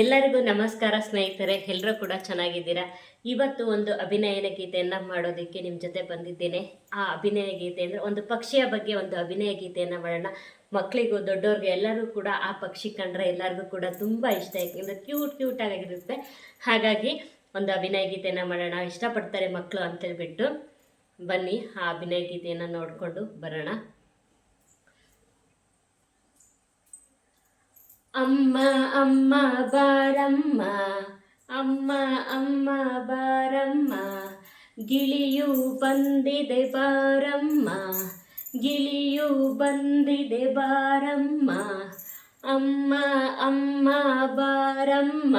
ಎಲ್ಲರಿಗೂ ನಮಸ್ಕಾರ ಸ್ನೇಹಿತರೆ ಎಲ್ಲರೂ ಕೂಡ ಚೆನ್ನಾಗಿದ್ದೀರಾ? ಇವತ್ತು ಒಂದು ಅಭಿನಯನ ಗೀತೆಯನ್ನು ಮಾಡೋದಕ್ಕೆ ನಿಮ್ಮ ಜೊತೆ ಬಂದಿದ್ದೇನೆ. ಆ ಅಭಿನಯ ಗೀತೆ ಅಂದರೆ ಒಂದು ಪಕ್ಷಿಯ ಬಗ್ಗೆ ಒಂದು ಅಭಿನಯ ಗೀತೆಯನ್ನು ಮಾಡೋಣ. ಮಕ್ಕಳಿಗೂ ದೊಡ್ಡವ್ರಿಗೆ ಎಲ್ಲರೂ ಕೂಡ ಆ ಪಕ್ಷಿ ಕಂಡ್ರೆ ಎಲ್ಲರಿಗೂ ಕೂಡ ತುಂಬ ಇಷ್ಟ. ಯಾಕೆಂದರೆ ಕ್ಯೂಟ್ ಕ್ಯೂಟ್ ಆಗಿರುತ್ತೆ. ಹಾಗಾಗಿ ಒಂದು ಅಭಿನಯ ಗೀತೆಯನ್ನು ಮಾಡೋಣ. ಇಷ್ಟಪಡ್ತಾರೆ ಮಕ್ಕಳು ಅಂತೇಳ್ಬಿಟ್ಟು. ಬನ್ನಿ, ಆ ಅಭಿನಯ ಗೀತೆಯನ್ನು ನೋಡಿಕೊಂಡು ಬರೋಣ. ಅಮ್ಮ ಅಮ್ಮ ಬಾರಮ್ಮ, ಅಮ್ಮ ಅಮ್ಮ ಬಾರಮ್ಮ, ಗಿಳಿಯು ಬಂದಿದೆ ಬಾರಮ್ಮ, ಗಿಳಿಯು ಬಂದಿದೆ ಬಾರಮ್ಮ, ಅಮ್ಮ ಅಮ್ಮ ಬಾರಮ್ಮ,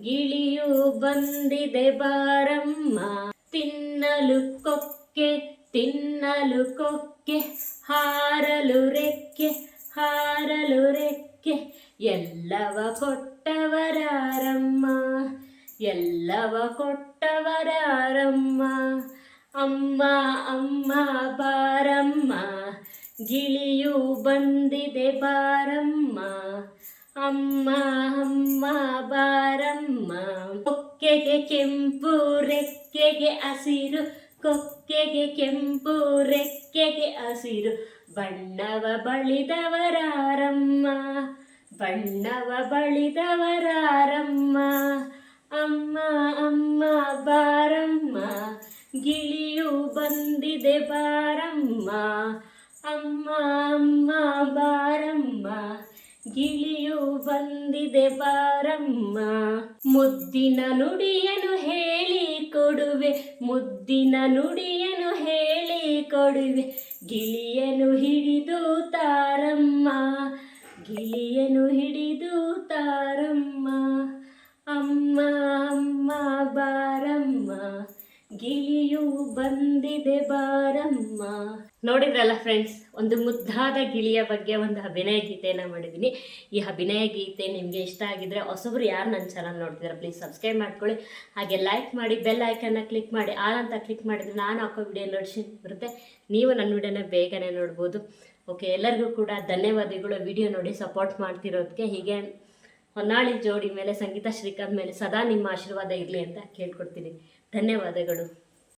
ಗಿಳಿಯು ಬಂದಿದೆ ಬಾರಮ್ಮ. ತಿನ್ನಲು ಕೊಕ್ಕೆ ತಿನ್ನಲು ಕೊಕ್ಕೆ, ಹಾರಲು ರೆಕ್ಕೆ ಹಾರಲು ರೆಕ್ಕೆ. ಎಲ್ಲವ ಕೊಟ್ಟವರಾರಮ್ಮ. ಎಲ್ಲವ ಕೊಟ್ಟವರಾರಮ್ಮ. ಅಮ್ಮ ಅಮ್ಮ, ಬಾರಮ್ಮ. ಗಿಳಿಯು ಬಂದಿದೆ ಬಾರಮ್ಮ. ಅಮ್ಮ ಅಮ್ಮ, ಬಾರಮ್ಮ. ಕೊಕ್ಕೆಗೆ ಕೆಂಪು ರೆಕ್ಕೆಗೆ ಹಸಿರು. ಕೊಕ್ಕೆಗೆ ಕೆಂಪು ರೆಕ್ಕೆಗೆ ಹಸಿರು. ಬಣ್ಣವ ಬಳಿದವರಾರಮ್ಮ. ಬಣ್ಣವ ಬಳಿದವರಾರಮ್ಮ. ಅಮ್ಮ ಅಮ್ಮ, ಬಾರಮ್ಮ. ಗಿಳಿಯು ಬಂದಿದೆ ಬಾರಮ್ಮ. ಅಮ್ಮ ಅಮ್ಮ, ಬಾರಮ್ಮ. ಗಿಳಿಯು ಬಂದಿದೆ ಬಾರಮ್ಮ. ಮುದ್ದಿನ ನುಡಿಯನು ಹೇಳಿ ಕೊಡುವೆ, ಮುದ್ದಿನ ನುಡಿಯನು ಹೇಳಿ ಕೊಡುವೆ. ಗಿಳಿಯನು ಹಿಡಿದು ತಾರಮ್ಮ. ಗಿಳಿಯನು ಹಿಡಿದು ತಾರಮ್ಮ. ಅಮ್ಮ ಅಮ್ಮ, ಬಾರಮ್ಮ. ಗಿಳಿಯು ಬಂದಿದೆ ಬಾರಮ್ಮ. ನೋಡಿದ್ರಲ್ಲ ಫ್ರೆಂಡ್ಸ್ ಒಂದು ಮುದ್ದಾದ ಗಿಳಿಯ ಬಗ್ಗೆ ಒಂದು ಅಭಿನಯ ಗೀತೆಯನ್ನು ಮಾಡಿದ್ದೀನಿ. ಈ ಅಭಿನಯ ಗೀತೆ ನಿಮಗೆ ಇಷ್ಟ ಆಗಿದ್ರೆ ಹೊಸಬ್ರು ಯಾರು ನನ್ನ ಚಾನಲ್ ನೋಡ್ತಿದ್ದಾರೆ ಪ್ಲೀಸ್ ಸಬ್ಸ್ಕ್ರೈಬ್ ಮಾಡ್ಕೊಳ್ಳಿ. ಹಾಗೆ ಲೈಕ್ ಮಾಡಿ ಬೆಲ್ ಐಕನ್ನ ಕ್ಲಿಕ್ ಮಾಡಿ ಆಲ್ ಅಂತ ಕ್ಲಿಕ್ ಮಾಡಿದ್ರೆ ನಾನು ಹಾಕೋ ವಿಡಿಯೋ ನೋಡಿಸಿ ಬರುತ್ತೆ. ನೀವು ನನ್ನ ವಿಡಿಯೋನ ಬೇಗನೆ ನೋಡ್ಬೋದು. ಓಕೆ, ಎಲ್ಲರಿಗೂ ಕೂಡ ಧನ್ಯವಾದಗಳು. ವಿಡಿಯೋ ನೋಡಿ ಸಪೋರ್ಟ್ ಮಾಡ್ತಿರೋದಕ್ಕೆ ಹೀಗೆ ಹೊನ್ನಾಳಿ ಜೋಡಿ ಮೇಲೆ ಸಂಗೀತ ಶ್ರೀಕಾಂತ್ ಮೇಲೆ ಸದಾ ನಿಮ್ಮ ಆಶೀರ್ವಾದ ಇರಲಿ ಅಂತ ಕೇಳ್ಕೊಡ್ತೀನಿ. ಧನ್ಯವಾದಗಳು.